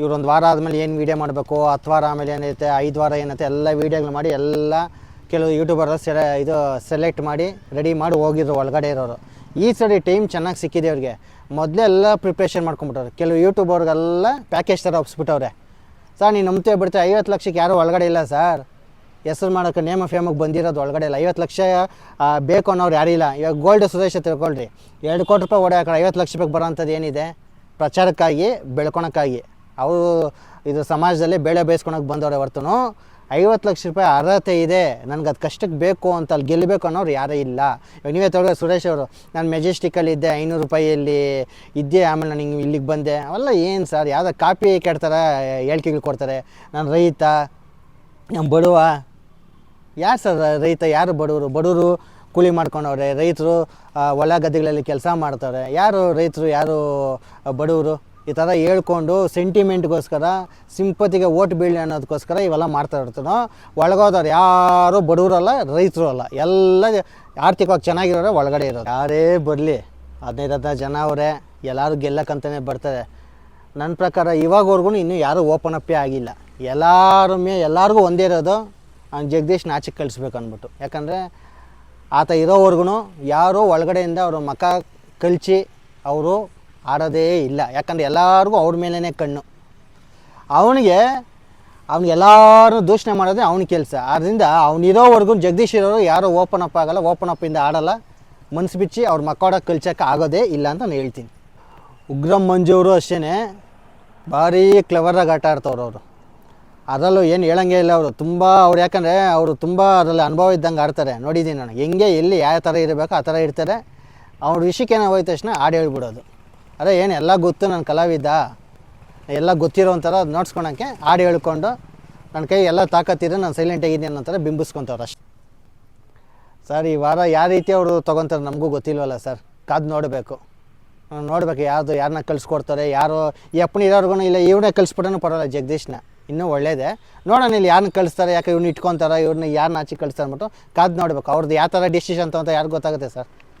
ಇವ್ರು ಒಂದು ವಾರ ಆದಮೇಲೆ ಏನು ವೀಡಿಯೋ ಮಾಡಬೇಕು? ಹತ್ತು ವಾರ ಆಮೇಲೆ ಏನೈತೆ? ಐದು ವಾರ ಏನೈತೆ? ಎಲ್ಲ ವೀಡಿಯೋಗಳು ಮಾಡಿ ಎಲ್ಲ ಕೆಲವು ಯೂಟ್ಯೂಬರ್ ಸೆಲೆ ಇದು ಸೆಲೆಕ್ಟ್ ಮಾಡಿ ರೆಡಿ ಮಾಡಿ ಹೋಗಿದ್ರು ಒಳಗಡೆ ಇರೋರು. ಈ ಸರಿ ಟೈಮ್ ಚೆನ್ನಾಗಿ ಸಿಕ್ಕಿದೆ ಅವ್ರಿಗೆ ಮೊದಲೆಲ್ಲ ಪ್ರಿಪ್ರೇಷನ್ ಮಾಡ್ಕೊಂಬಿಟ್ಟವ್ರೆ ಕೆಲವು ಯೂಟ್ಯೂಬರ್ಗೆಲ್ಲ ಪ್ಯಾಕೇಜ್ ಥರ ಒಪ್ಸ್ಬಿಟ್ಟವ್ರೆ. ಸರ್, ನೀನು ನಂಬ್ತೇ ಬಿಡ್ತೀವಿ ಐವತ್ತು ಲಕ್ಷಕ್ಕೆ ಯಾರೂ ಒಳಗಡೆ ಇಲ್ಲ ಸರ್. ಹೆಸರು ಮಾಡೋಕ್ಕೆ ನೇಮ ಫೇಮಿಗೆ ಬಂದಿರೋದು ಒಳಗಡೆ ಇಲ್ಲ. ಐವತ್ತು ಲಕ್ಷ ಬೇಕು ಅನ್ನೋರು ಯಾರೂ ಇಲ್ಲ. ಇವಾಗ ಗೋಲ್ಡ್ ಸುದೇಶ ತಿಳ್ಕೊಳ್ರಿ. ಎರಡು ಕೋಟಿ ರೂಪಾಯಿ ಓಡಾಕ ಐವತ್ತು ಲಕ್ಷ ರೂಪಾಯಿಗೆ ಬರೋಂಥದ್ದು ಏನಿದೆ? ಪ್ರಚಾರಕ್ಕಾಗಿ, ಬೆಳ್ಕೊಳಕ್ಕಾಗಿ. ಅವರು ಇದು ಸಮಾಜದಲ್ಲಿ ಬೆಳೆ ಬೇಯಿಸ್ಕೊಳಕ್ಕೆ ಬಂದವ್ರೆ ಹೊರ್ತನು. ಐವತ್ತು ಲಕ್ಷ ರೂಪಾಯಿ ಅರ್ಹತೆ ಇದೆ. ನನಗೆ ಅದು ಕಷ್ಟಕ್ಕೆ ಬೇಕು ಅಂತ ಅಲ್ಲಿ ಗೆಲ್ಲಬೇಕು ಅನ್ನೋರು ಯಾರೇ ಇಲ್ಲ. ಇವಾಗ ನೀವೇ ತೊಗೊಳ್ಳಿ ಸುರೇಶ್ ಅವರು, ನಾನು ಮೆಜೆಸ್ಟಿಕಲ್ಲಿ ಇದ್ದೆ, ಐನೂರು ರೂಪಾಯಿಯಲ್ಲಿ ಇದ್ದೆ, ಆಮೇಲೆ ನಾನು ಇಲ್ಲಿಗೆ ಬಂದೆ. ಅವೆಲ್ಲ ಏನು ಸರ್, ಯಾವುದೋ ಕಾಪಿ ಕೆಡ್ತಾರೆ, ಹೇಳಿಕೆಗಳು ಕೊಡ್ತಾರೆ. ನಾನು ರೈತ, ನಾನು ಬಡವ ಯಾರು ಸರ್ ರೈತ, ಯಾರು ಬಡವರು? ಬಡವರು ಕೂಲಿ ಮಾಡ್ಕೊಂಡವ್ರೆ, ರೈತರು ಹೊಲ ಗದ್ದೆಗಳಲ್ಲಿ ಕೆಲಸ ಮಾಡ್ತಾರೆ ಯಾರು ರೈತರು, ಯಾರು ಬಡವರು? ಈ ಥರ ಹೇಳ್ಕೊಂಡು ಸೆಂಟಿಮೆಂಟ್ಗೋಸ್ಕರ ಸಿಂಪತಿಗೆ ಓಟ್ ಬೀಳಲಿ ಅನ್ನೋದಕ್ಕೋಸ್ಕರ ಇವೆಲ್ಲ ಮಾಡ್ತಾ ಇರ್ತಾನೋ, ಒಳಗೋದವ್ರು ಯಾರೂ ಬಡವರಲ್ಲ, ರೈತರು ಅಲ್ಲ. ಎಲ್ಲ ಆರ್ಥಿಕವಾಗಿ ಚೆನ್ನಾಗಿರೋರೆ ಒಳಗಡೆ ಇರೋರು ಯಾರೇ ಬರಲಿ ಹದಿನೈದು ಹದಿನೈದು ಜನ ಅವರೇ, ಎಲ್ಲರೂ ಗೆಲ್ಲಕ್ಕಂತಲೇ ಬರ್ತಾರೆ. ನನ್ನ ಪ್ರಕಾರ ಇವಾಗವರೆಗೂ ಇನ್ನೂ ಯಾರೂ ಓಪನ್ ಅಪ್ಪೇ ಆಗಿಲ್ಲ. ಎಲ್ಲರ ಮೇ ಎಲ್ಲರಿಗೂ ಒಂದೇ ಇರೋದು ಅವ್ನು ಜಗದೀಶ್ ನಾಚಿಗೆ ಕಳಿಸ್ಬೇಕು ಅಂದ್ಬಿಟ್ಟು ಯಾಕಂದರೆ ಆತ ಇರೋವರೆಗೂ ಯಾರೋ ಒಳಗಡೆಯಿಂದ ಅವರು ಮಕ ಕಳಿಸಿ ಅವರು ಆಡೋದೇ ಇಲ್ಲ. ಯಾಕಂದರೆ ಎಲ್ಲರಿಗೂ ಅವ್ರ ಮೇಲೇ ಕಣ್ಣು. ಅವನಿಗೆ, ಅವ್ನಿಗೆ ಎಲ್ಲರೂ ದೂಷಣೆ ಮಾಡೋದೇ ಅವನ ಕೆಲಸ. ಆದ್ದರಿಂದ ಅವನಿರೋವರೆಗೂ ಜಗದೀಶ್ ಇರೋರು ಯಾರೂ ಓಪನ್ ಅಪ್ ಆಗೋಲ್ಲ ಓಪನ್ ಅಪ್ಪಿಂದ ಆಡಲ್ಲ. ಮನ್ಸು ಬಿಚ್ಚಿ ಅವ್ರ ಮಕ್ಕಳ ಕಲ್ಚಕ್ಕೆ ಆಗೋದೇ ಇಲ್ಲ ಅಂತ ನಾನು ಹೇಳ್ತೀನಿ. ಉಗ್ರಂ ಮಂಜು ಅವರು ಅಷ್ಟೇ ಭಾರೀ ಕ್ಲವರಾಗಿ ಆಟ ಆಡ್ತವ್ರು ಅವರು. ಅದರಲ್ಲೂ ಏನು ಹೇಳಂಗೆ ಇಲ್ಲ ಅವರು. ತುಂಬ ಅವ್ರು ಯಾಕಂದರೆ ಅವರು ತುಂಬ ಅದರಲ್ಲಿ ಅನುಭವ ಇದ್ದಂಗೆ ಆಡ್ತಾರೆ. ನೋಡಿದ್ದೀನಿ ನಾನು. ಹೆಂಗೆ, ಎಲ್ಲಿ, ಯಾವ ಥರ ಇರಬೇಕು, ಆ ಥರ ಇರ್ತಾರೆ. ಅವ್ರ ವಿಷಯಕ್ಕೆ ಏನೋ ಹೋಯ್ತ ತಕ್ಷಣ ಹಾಡು ಹೇಳ್ಬಿಡೋದು. ಅದೇ ಏನು ಎಲ್ಲ ಗೊತ್ತು ನನ್ನ ಕಲಾವಿದ, ಎಲ್ಲ ಗೊತ್ತಿರೋ ಒಂಥರ ನೋಡ್ಸ್ಕೊಳಕ್ಕೆ ಹಾಡು ಹೇಳ್ಕೊಂಡು ನನ್ನ ಕೈ ಎಲ್ಲ ತಾಕತ್ತಿದ್ರೆ ನಾನು ಸೈಲೆಂಟ್ ಆಗಿದ್ದೀನಿ ಅನ್ನೋ ಥರ ಬಿಂಬಿಸ್ಕೊತವ್ರು ಅಷ್ಟೇ. ಸರ್, ಈ ವಾರ ಯಾವ ರೀತಿ ಅವರು ತೊಗೊತಾರೆ ನಮಗೂ ಗೊತ್ತಿಲ್ವಲ್ಲ ಸರ್. ಕಾದು ನೋಡಬೇಕು. ನೋಡ್ಬೇಕು ಯಾರು ಯಾರನ್ನ ಕಳಿಸ್ಕೊಡ್ತಾರೆ, ಯಾರು ಈ ಇರೋರ್ಗು ಇಲ್ಲ ಇವನೇ ಕಳಿಸ್ಬಿಟ್ಟನು ಪರೋಲ್ಲ ಜಗದೀಶ್ನ. ಇನ್ನೂ ಒಳ್ಳೇದೇ. ನೋಡೋಣ ಇಲ್ಲಿ ಯಾರನ್ನ ಕಳಿಸ್ತಾರೆ, ಯಾಕೆ ಇವ್ನ ಇಟ್ಕೊತಾರೆ ಇವ್ರನ್ನ ಯಾರನ್ನ ಆಚೆ ಕಳಿಸ್ತಾರೆ ಅಂದ್ಬಿಟ್ಟು ಕಾದು ನೋಡ್ಬೇಕು. ಅವ್ರದ್ದು ಯಾವ ಥರ ಡಿಸಿಷನ್ ಅಂತ ಯಾರಿಗೂ ಗೊತ್ತಾಗುತ್ತೆ ಸರ್?